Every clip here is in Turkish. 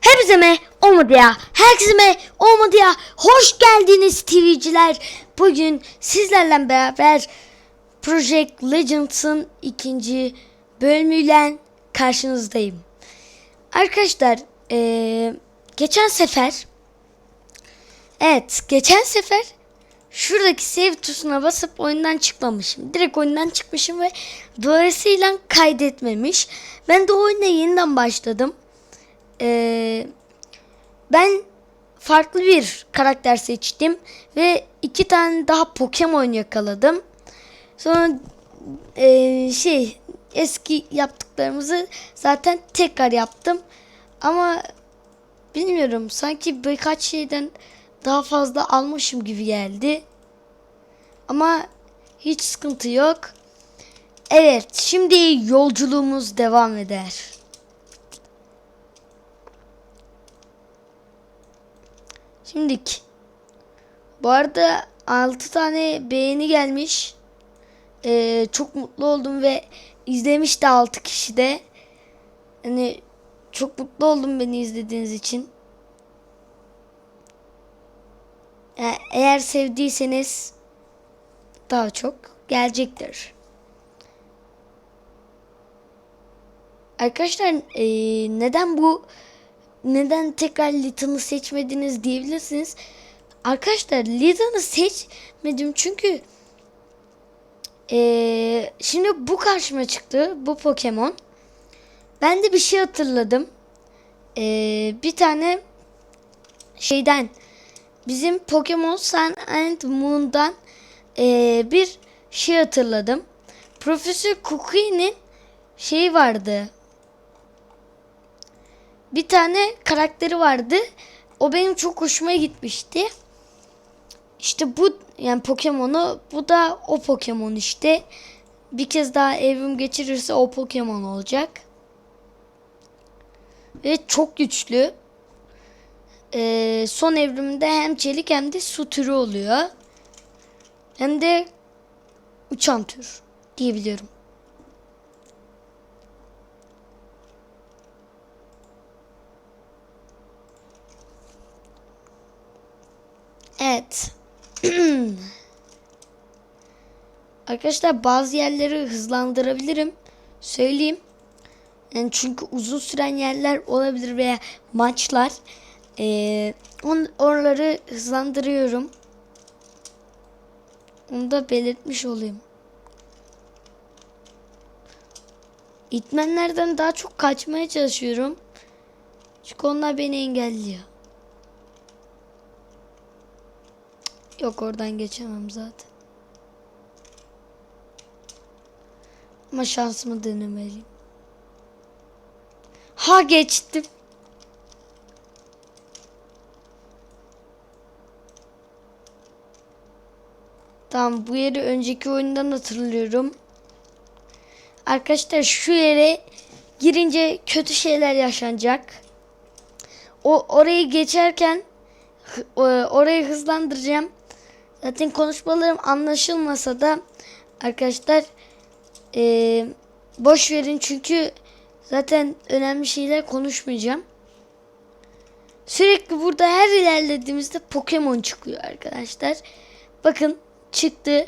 Hepinize me olmadı ya. Herkese me olmadı ya. Hoş geldiniz TV'ciler. Bugün sizlerle beraber Project Legends'ın ikinci bölümüyle karşınızdayım. Arkadaşlar eee, geçen sefer evet geçen sefer şuradaki save tuşuna basıp oyundan çıkmamışım. Direkt oyundan çıkmışım ve dolayısıyla kaydetmemiş. Ben de oyuna yeniden başladım. Ee, ben farklı bir karakter seçtim ve iki tane daha Pokemon yakaladım. Sonra ee, şey eski yaptıklarımızı zaten tekrar yaptım. Ama bilmiyorum sanki birkaç şeyden daha fazla almışım gibi geldi. Ama hiç sıkıntı yok. Evet, şimdi yolculuğumuz devam eder. Şimdik. Bu arada 6 tane beğeni gelmiş. Ee, çok mutlu oldum ve izlemiş de 6 kişi de. Hani çok mutlu oldum beni izlediğiniz için. Yani eğer sevdiyseniz daha çok gelecektir. Arkadaşlar eee, neden bu neden tekrar Litton'ı seçmediniz diyebilirsiniz. Arkadaşlar Litton'ı seçmedim çünkü eee, şimdi bu karşıma çıktı bu Pokemon. Ben de bir şey hatırladım. Eee, bir tane şeyden bizim Pokemon Sun and Moon'dan eee, bir şey hatırladım. Profesör Cookie'nin şey vardı. Bir tane karakteri vardı. O benim çok hoşuma gitmişti. İşte bu yani Pokemon'u bu da o Pokemon işte. Bir kez daha evrim geçirirse o Pokemon olacak. Ve çok güçlü. Ee, son evrimde hem çelik hem de su türü oluyor. Hem de uçan tür diyebiliyorum. Evet. Arkadaşlar bazı yerleri hızlandırabilirim. Söyleyeyim. Yani çünkü uzun süren yerler olabilir veya maçlar. Ee, on, oraları hızlandırıyorum. Onu da belirtmiş olayım. İtmenlerden daha çok kaçmaya çalışıyorum. Çünkü onlar beni engelliyor. Yok oradan geçemem zaten. Ama şansımı denemeliyim. Ha geçtim. Tamam bu yeri önceki oyundan hatırlıyorum. Arkadaşlar şu yere girince kötü şeyler yaşanacak. O orayı geçerken o- orayı hızlandıracağım. Zaten konuşmalarım anlaşılmasa da arkadaşlar eee boş verin çünkü zaten önemli şeyler konuşmayacağım. Sürekli burada her ilerlediğimizde Pokemon çıkıyor arkadaşlar. Bakın çıktı.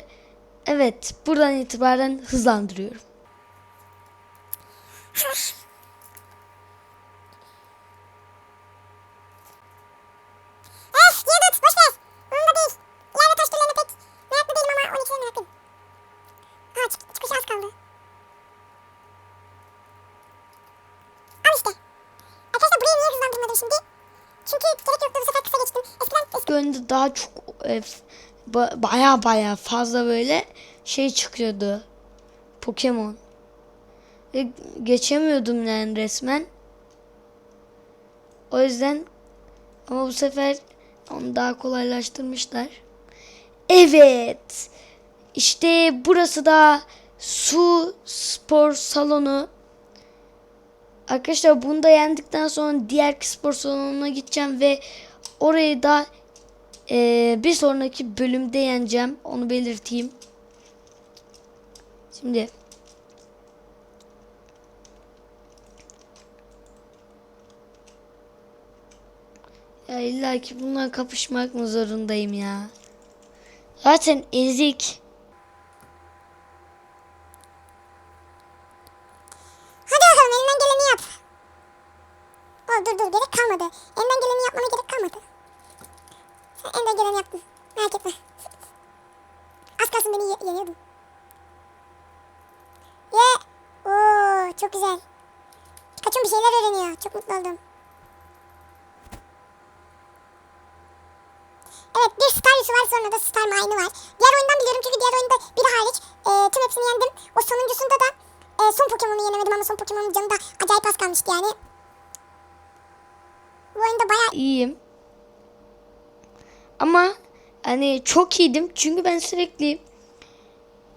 Evet buradan itibaren hızlandırıyorum. Eh Yıldız boş ver. Umurumda değil. İleride taş türlerine pek meraklı değilim ama 12'den meraklıyım. Aa çık çıkışa az kaldı. Al işte. Arkadaşlar burayı niye hızlandırmadım şimdi? Çünkü gerek yoktu bu sefer kısa geçtim. Önde daha çok e, ba- baya baya fazla böyle şey çıkıyordu. Pokemon. Ve geçemiyordum yani resmen. O yüzden ama bu sefer onu daha kolaylaştırmışlar. Evet. İşte burası da su spor salonu. Arkadaşlar bunu da yendikten sonra diğer spor salonuna gideceğim ve orayı da eee, bir sonraki bölümde yeneceğim. Onu belirteyim. Şimdi illa ki bununla kapışmak mı zorundayım ya? Zaten ezik. Hadi bakalım elinden geleni yap. Oh, dur dur gerek kalmadı. Elinden geleni yapmana gerek kalmadı. Elinden geleni yaptın. Merak etme. Az kalsın beni ye- yeniyordun. Ye. Oo, çok güzel. Pikachu bir şeyler öğreniyor. Çok mutlu oldum. Evet bir Star Yusu var sonra da Star Mine'ı var. Diğer oyundan biliyorum çünkü diğer oyunda biri hariç e, tüm hepsini yendim. O sonuncusunda da e, son Pokemon'u yenemedim ama son Pokemon'un canı da acayip az kalmıştı yani. Bu oyunda bayağı İyiyim. Ama hani çok iyiydim çünkü ben sürekli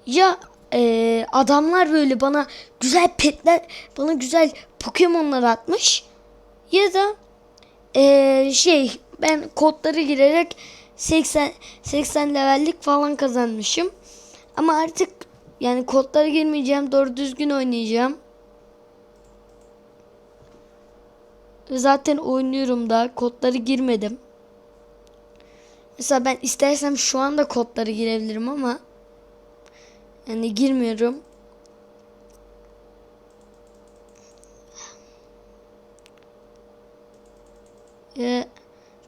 ya eee, adamlar böyle bana güzel petler, bana güzel Pokemon'lar atmış ya da eee, şey ben kodları girerek 80 80 levellik falan kazanmışım. Ama artık yani kodlara girmeyeceğim, doğru düzgün oynayacağım. Zaten oynuyorum da kodları girmedim. Mesela ben istersem şu anda kodları girebilirim ama yani girmiyorum. Ee,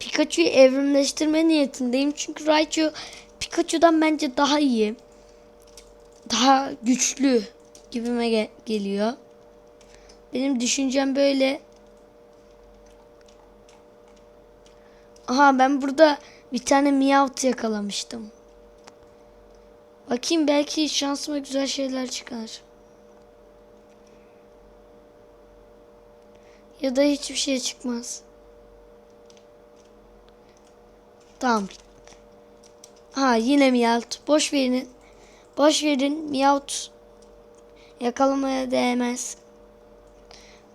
Pikachu'yu evrimleştirme niyetindeyim. Çünkü Raichu Pikachu'dan bence daha iyi. Daha güçlü gibime ge- geliyor. Benim düşüncem böyle. Aha ben burada bir tane Meowth yakalamıştım. Bakayım belki şansıma güzel şeyler çıkar. Ya da hiçbir şey çıkmaz. Tamam. Ha yine Meowth. Boş verin. Boş verin. Meowth yakalamaya değmez.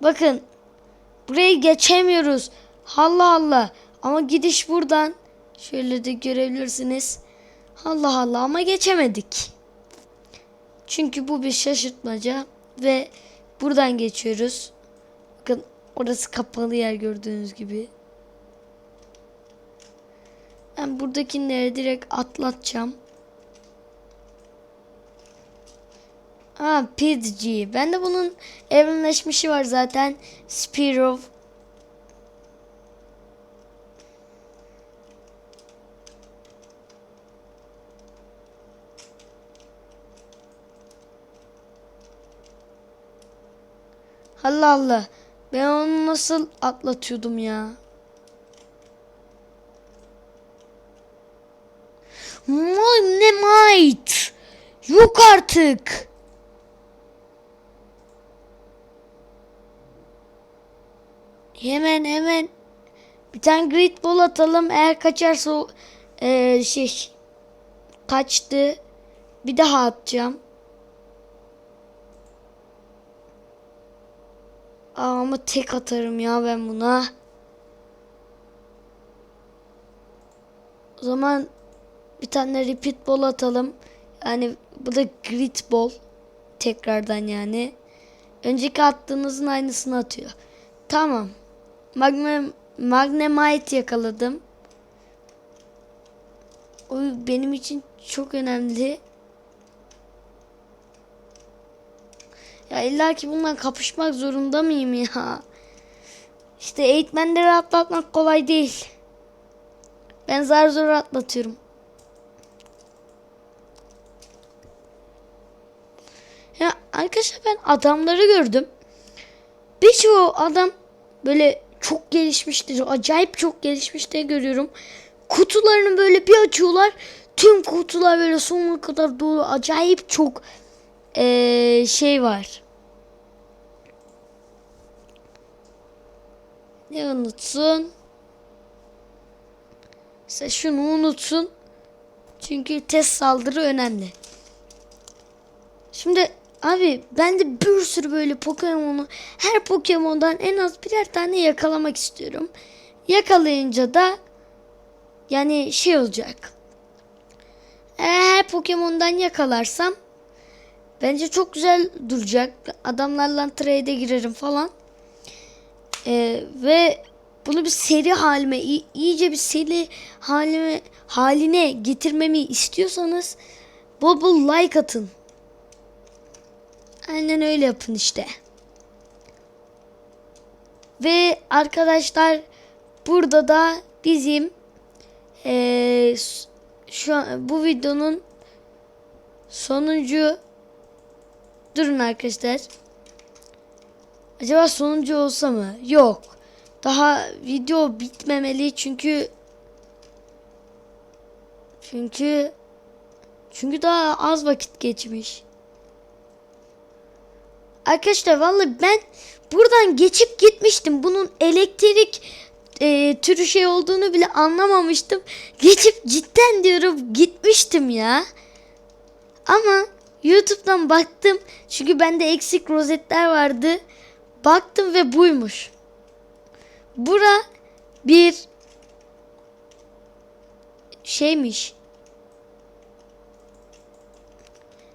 Bakın. Burayı geçemiyoruz. Allah Allah. Ama gidiş buradan. Şöyle de görebilirsiniz. Allah Allah ama geçemedik. Çünkü bu bir şaşırtmaca ve buradan geçiyoruz. Bakın orası kapalı yer gördüğünüz gibi. Ben buradakileri direkt atlatacağım. Ha Pidgey. Ben de bunun evrimleşmişi var zaten. Spearow. Allah Allah. Ben onu nasıl atlatıyordum ya? Magnemite. Yok artık. Hemen hemen bir tane grid ball atalım. Eğer kaçarsa eee, şey kaçtı. Bir daha atacağım. Aa, ama tek atarım ya ben buna. O zaman bir tane repeat ball atalım. Yani bu da grid ball. Tekrardan yani. Önceki attığınızın aynısını atıyor. Tamam. Magne, Magnemite yakaladım. O benim için çok önemli. Ya illa ki bundan kapışmak zorunda mıyım ya? İşte eğitmenleri atlatmak kolay değil. Ben zar zor atlatıyorum. Ya arkadaşlar ben adamları gördüm. Birçoğu adam böyle çok gelişmiştir. Acayip çok gelişmiş diye görüyorum. Kutularını böyle bir açıyorlar. Tüm kutular böyle sonuna kadar dolu. Acayip çok eee, şey var. Ne unutsun? Sen şunu unutsun. Çünkü test saldırı önemli. Şimdi abi ben de bir sürü böyle Pokemon'u her Pokemon'dan en az birer tane yakalamak istiyorum. Yakalayınca da yani şey olacak. Eğer her Pokemon'dan yakalarsam bence çok güzel duracak. Adamlarla trade'e girerim falan. Ee, ve bunu bir seri halime, iyice bir seri halime, haline getirmemi istiyorsanız bol bol like atın. Aynen öyle yapın işte. Ve arkadaşlar burada da bizim s- şu an bu videonun sonuncu durun arkadaşlar. Acaba sonuncu olsa mı? Yok. Daha video bitmemeli çünkü çünkü çünkü daha az vakit geçmiş. Arkadaşlar vallahi ben buradan geçip gitmiştim. Bunun elektrik e, türü şey olduğunu bile anlamamıştım. Geçip cidden diyorum gitmiştim ya. Ama YouTube'dan baktım. Çünkü bende eksik rozetler vardı. Baktım ve buymuş. Bura bir şeymiş.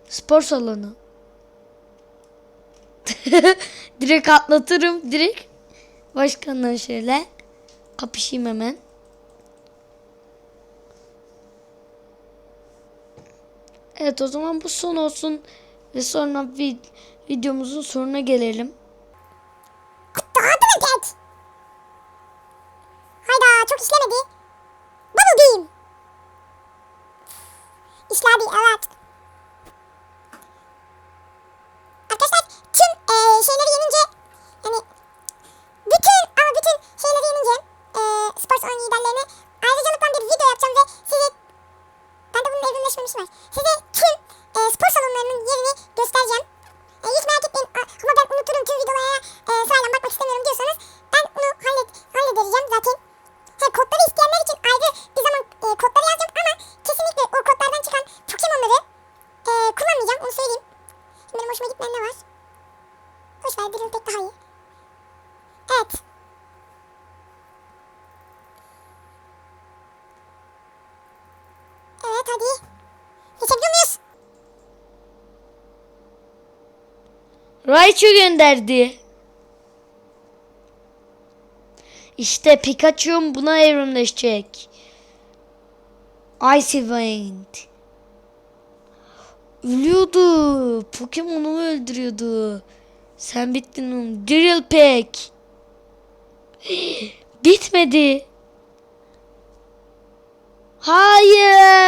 Spor salonu. direkt atlatırım. Direkt başkanla şöyle kapışayım hemen. Evet o zaman bu son olsun ve sonra vid- videomuzun sonuna gelelim. Tek. Hayda çok işlemedi. Bubble Beam. İşledi evet. Arkadaşlar tüm eee, şeyleri yenince yani bütün ama bütün şeyleri yenince eee spor salonu liderlerini ayrıcalıktan bir video yapacağım ve size ben de bunun evrimleşmemişi var. Size tüm eee, spor salonlarının yerini göstereceğim. E, hiç merak etmeyin ama ben unuturum tüm videolara e, sırayla bakmak istemiyorum diyorsanız ben bunu hallet, halledeceğim zaten. He, kodları isteyenler için ayrı bir zaman e, kodları yazacağım ama kesinlikle o kodlardan çıkan Pokemon'ları e, kullanmayacağım onu söyleyeyim. Şimdi benim hoşuma gitmeyen ne var? Boş ver Drill Tech daha iyi. Evet. Evet hadi. Geçebiliyor muyuz? Raichu gönderdi. İşte Pikachu'm buna evrimleşecek. Icy Wind. Ölüyordu. Pokemon'u öldürüyordu. Sen bittin oğlum. Drill Peck. Bitmedi. Hayır.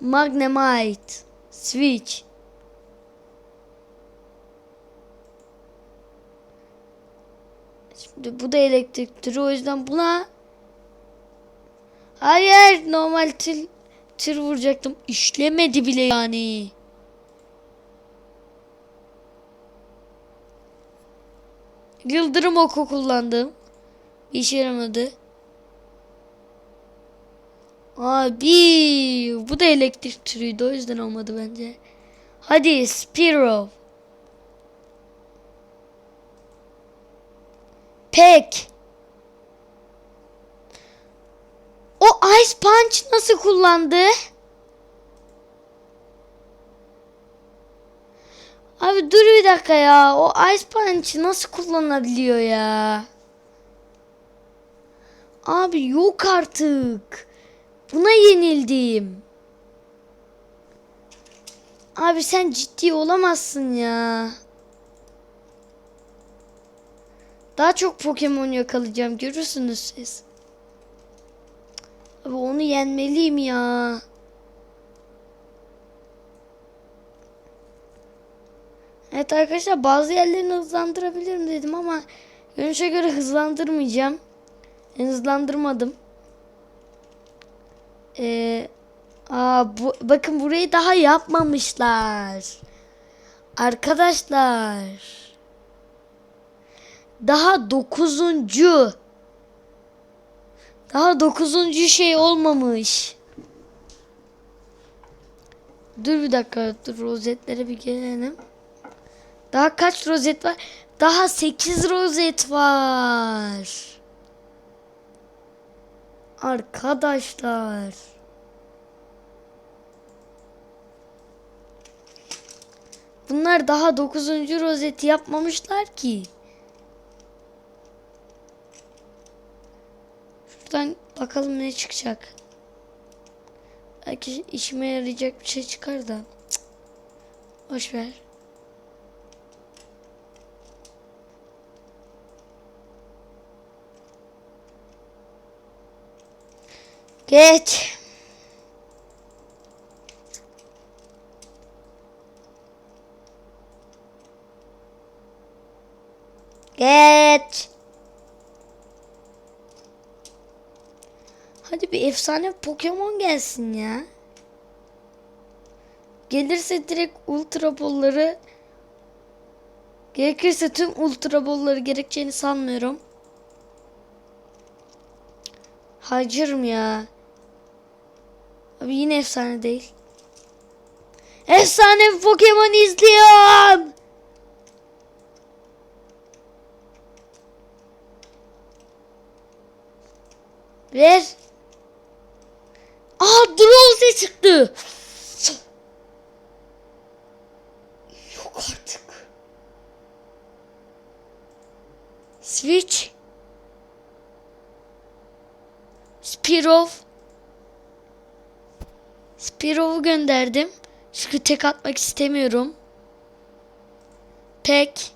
Magnemite. Switch. Şimdi bu da elektrik o yüzden buna Hayır normal tır, tır vuracaktım. İşlemedi bile yani. Yıldırım oku kullandım. Bir işe yaramadı. Abi bu da elektrik türüydü o yüzden olmadı bence. Hadi Spiro. Pek. O Ice Punch nasıl kullandı? Abi dur bir dakika ya. O Ice Punch nasıl kullanabiliyor ya? Abi yok artık. Buna yenildim. Abi sen ciddi olamazsın ya. Daha çok Pokemon yakalayacağım. Görürsünüz siz. Abi onu yenmeliyim ya. Evet arkadaşlar bazı yerlerini hızlandırabilirim dedim ama görünüşe göre hızlandırmayacağım. Hızlandırmadım. Ee, aa, bu, bakın burayı daha yapmamışlar. Arkadaşlar. Daha dokuzuncu. Daha dokuzuncu şey olmamış. Dur bir dakika. Dur rozetlere bir gelelim. Daha kaç rozet var? Daha sekiz rozet var. Arkadaşlar. Bunlar daha 9. rozeti yapmamışlar ki. Şuradan bakalım ne çıkacak. Belki işime yarayacak bir şey çıkar da. Cık. Boş ver. Geç. Geç. Hadi bir efsane Pokemon gelsin ya. Gelirse direkt Ultra Ball'ları gerekirse tüm Ultra Ball'ları gerekeceğini sanmıyorum. Hacırım ya. Abi yine efsane değil. Efsane Pokemon izliyorum. Ver. Aa Drowsy çıktı. Yok artık. Switch. Spirov. Spirov'u gönderdim. Çünkü tek atmak istemiyorum. Pek.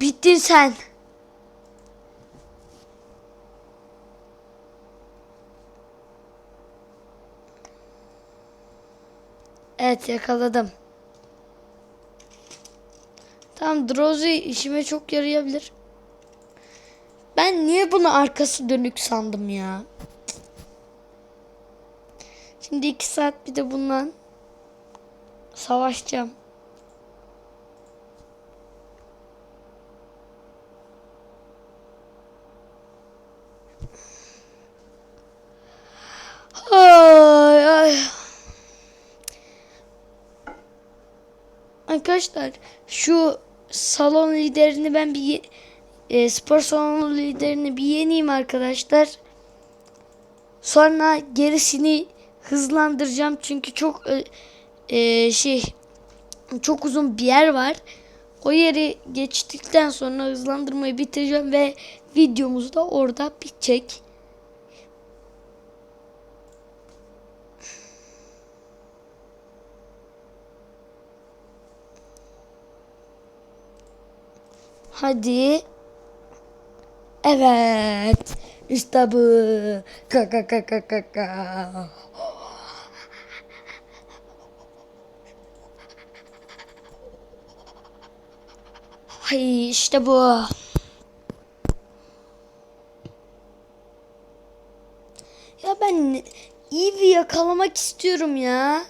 Bittin sen. Evet yakaladım. Tamam Drowsy işime çok yarayabilir. Ben niye bunu arkası dönük sandım ya? Şimdi iki saat bir de bundan savaşacağım. Ay, ay. Arkadaşlar şu salon liderini ben bir e, spor salonu liderini bir yeneyim arkadaşlar. Sonra gerisini hızlandıracağım çünkü çok e, e, şey çok uzun bir yer var. O yeri geçtikten sonra hızlandırmayı bitireceğim ve videomuz da orada bitecek. Hadi. Evet. İşte bu. Ka ka ka Ay işte bu. Ya ben Eevee'yi yakalamak istiyorum ya.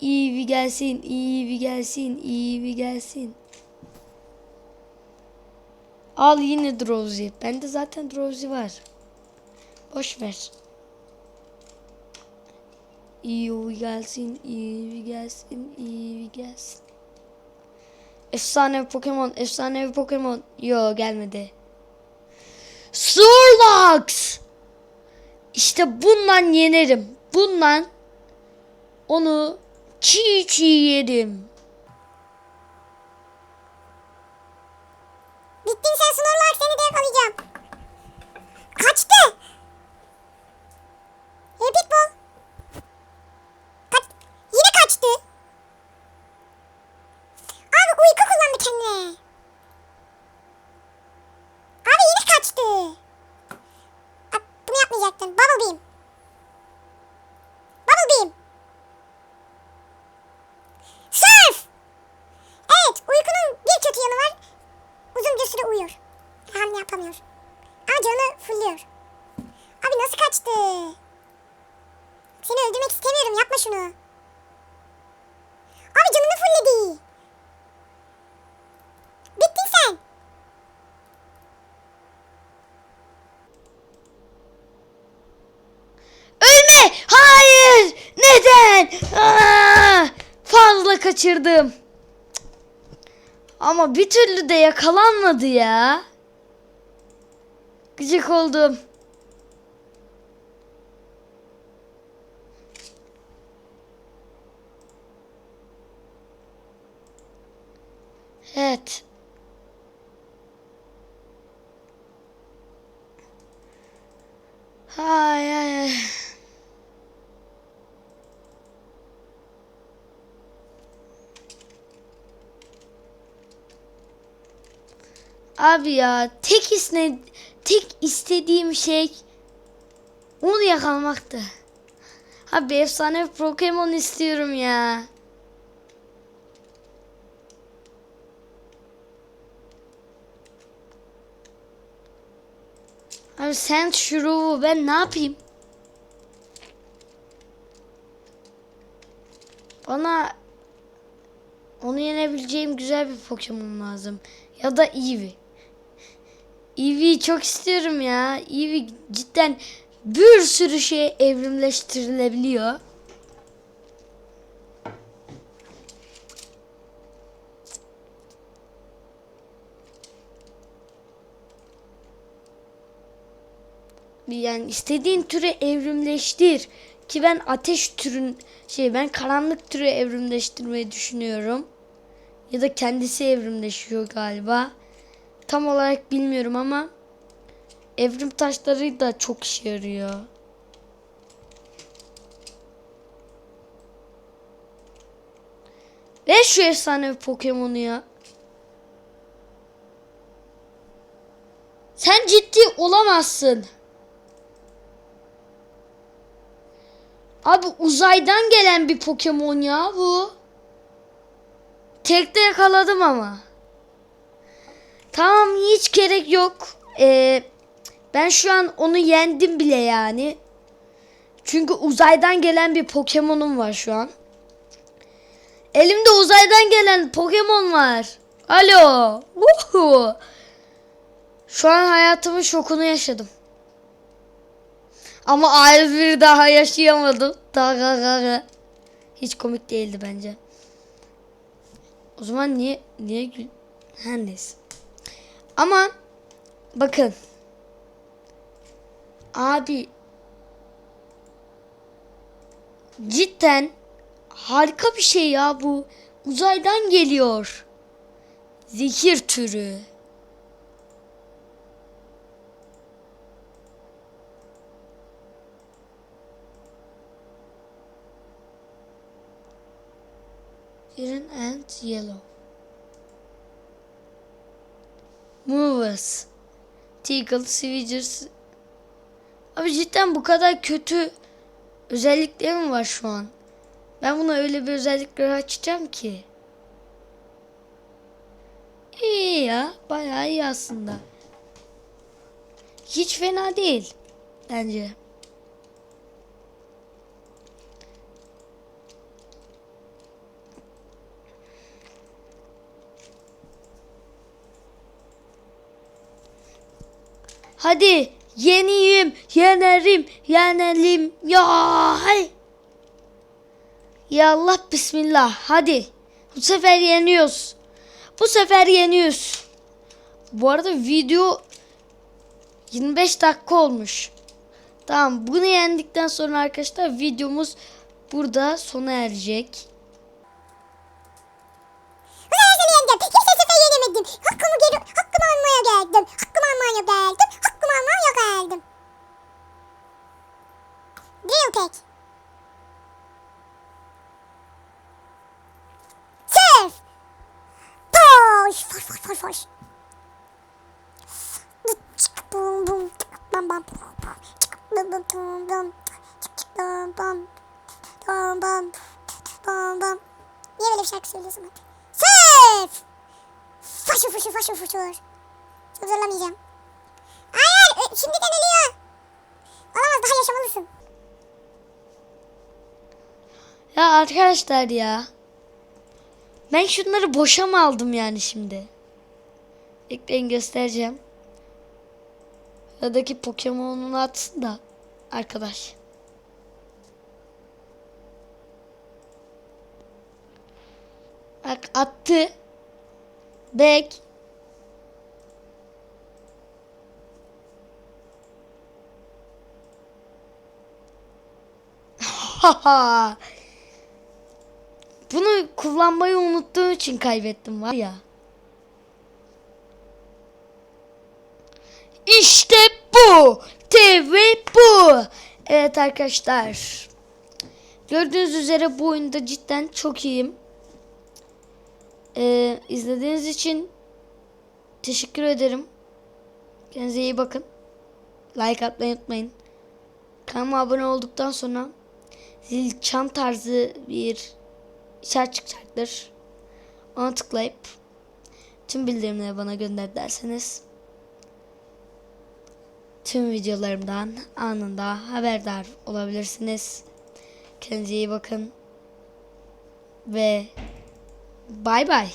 Eevee gelsin, Eevee gelsin, Eevee gelsin. Al yine Drowsy. Bende zaten Drowsy var. Boş ver. Eevee gelsin, Eevee gelsin, Eevee gelsin. Efsane Pokemon, efsane Pokemon. Yo gelmedi. Snorlax! İşte bundan yenerim. Bundan onu çiğ çiğ yerim. Bittin sen Snorlax seni de yakalayacağım. Kaçtı. Epic Ball. Kaç. Yine kaçtı. Abi uyku kullandı kendine. Abi yine kaçtı. Bak bunu yapmayacaktın. Bubble Beam. Bubble Beam. Surf. Evet uykunun bir kötü yanı var. Uzun bir süre uyuyor. Hamle yapamıyor. Ama canı fulluyor. Abi nasıl kaçtı? Seni öldürmek istemiyorum. Yapma şunu. Abi canını fulledi. Bittin sen. Ölme! Hayır! Neden? Aa, fazla kaçırdım. Ama bir türlü de yakalanmadı ya. Gıcık oldum. Evet. Hay hay hay. Abi ya tek isne tek istediğim şey onu yakalamaktı. Abi efsane bir Pokemon istiyorum ya. Abi sen şurubu ben ne yapayım? Bana onu yenebileceğim güzel bir Pokemon lazım. Ya da Eevee. Eevee'yi çok istiyorum ya. Eevee cidden bir sürü şey evrimleştirilebiliyor. yani istediğin türe evrimleştir ki ben ateş türün şey ben karanlık türü evrimleştirmeyi düşünüyorum ya da kendisi evrimleşiyor galiba tam olarak bilmiyorum ama evrim taşları da çok işe yarıyor. Ve şu efsane Pokemon'u ya. Sen ciddi olamazsın. Abi uzaydan gelen bir Pokemon ya bu. Tekte yakaladım ama. Tamam hiç gerek yok. Ee, ben şu an onu yendim bile yani. Çünkü uzaydan gelen bir Pokemon'um var şu an. Elimde uzaydan gelen Pokemon var. Alo. Woohoo. Şu an hayatımın şokunu yaşadım. Ama ayrı bir daha yaşayamadım. Daha Hiç komik değildi bence. O zaman niye niye gül? Her neyse. Ama bakın. Abi cidden harika bir şey ya bu. Uzaydan geliyor. Zehir türü. Green and yellow. Movers. Teagle, Switchers. Abi cidden bu kadar kötü özellikleri mi var şu an? Ben buna öyle bir özellikleri açacağım ki. İyi ya. Bayağı iyi aslında. Hiç fena değil. Bence. Hadi yeniyim, yenerim, yenelim. Ya hay. Ya Allah bismillah. Hadi. Bu sefer yeniyoruz. Bu sefer yeniyoruz. Bu arada video 25 dakika olmuş. Tamam bunu yendikten sonra arkadaşlar videomuz burada sona erecek. Bu sefer seni yeneceğim. Yenemedim. Hakkımı geri, hakkımı almaya geldim. Hakkımı almaya geldim. Hakkımı almaya geldim. Drill tek. Surf. Boş. Foş foş foş foş. Çık bum bum. çık Bam bam. Çık bum bum bum bum. Çık çık bum bum. Bum bum. Bum bum. Niye böyle bir şarkı söylüyorsun hep? Surf! Faşır faşır faşır faşır. Çok zorlamayacağım. Hayır! ö- Şimdiden ölüyor. Olamaz daha yaşamalısın. Ya arkadaşlar ya. Ben şunları boşa mı aldım yani şimdi? Bekleyin göstereceğim. Sıradaki Pokemon'unu atsın da arkadaş. Bak attı. Bek. Haha. Bunu kullanmayı unuttuğum için kaybettim var ya. İşte bu. TV bu. Evet arkadaşlar. Gördüğünüz üzere bu oyunda cidden çok iyiyim. Ee, izlediğiniz için teşekkür ederim. Kendinize iyi bakın. Like atmayı unutmayın. Kanalıma abone olduktan sonra zil çan tarzı bir işaret çıkacaktır. Ona tıklayıp tüm bildirimleri bana gönder derseniz tüm videolarımdan anında haberdar olabilirsiniz. Kendinize iyi bakın ve bay bay.